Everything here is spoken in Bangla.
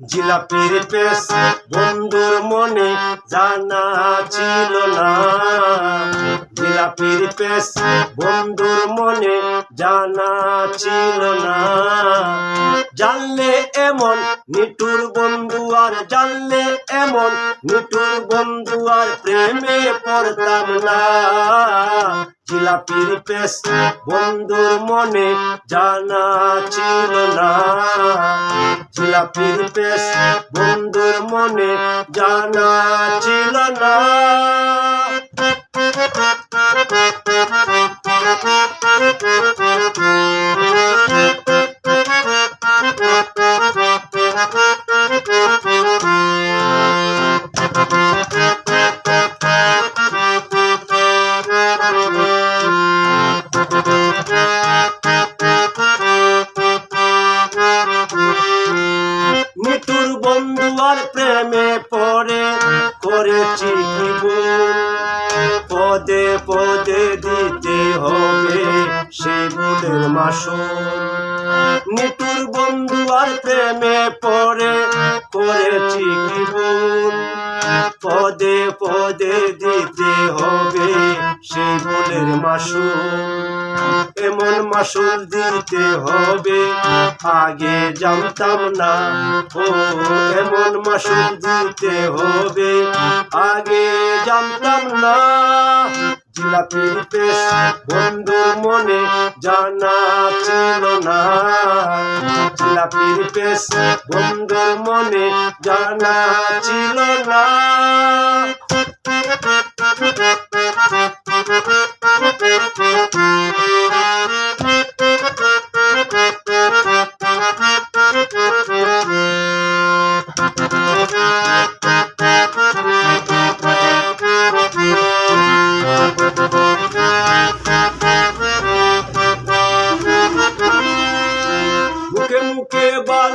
জিলাপির পেস বন্ধুর মনে জানা ছিল না। জিলাপির পেস বন্ধুর মনে জানা ছিল না। জানলে এমন নিটুর বন্ধু আর জানলে এমন নিটুর বন্ধু আর প্রেমে পড়তাম না। জিলাপির পেস বন্ধুর মনে জানা ছিল না। জিলাপির পেশ বন্ধুর মনে জানা ছিল না। বন্ধু আর প্রেমে পড়ে করেছি পদে পদে দিতে হবে সেই ভুলের মাসুল। নিটুর বন্ধু আর প্রেমে পড়ে করেছি পদে পদে দিতে হবে সেই ভুলের মাসুল। এমন মাসুল দিতে হবে, আগে জানতাম না। ও, এমন মাসুল দিতে হবে, আগে জানতাম না। জিলাপির পেশ বন্ধুর মনে জানা ছিল না। জিলাপির পেশ বন্ধুর মনে জানা ছিল না। মুখে মুখে বল।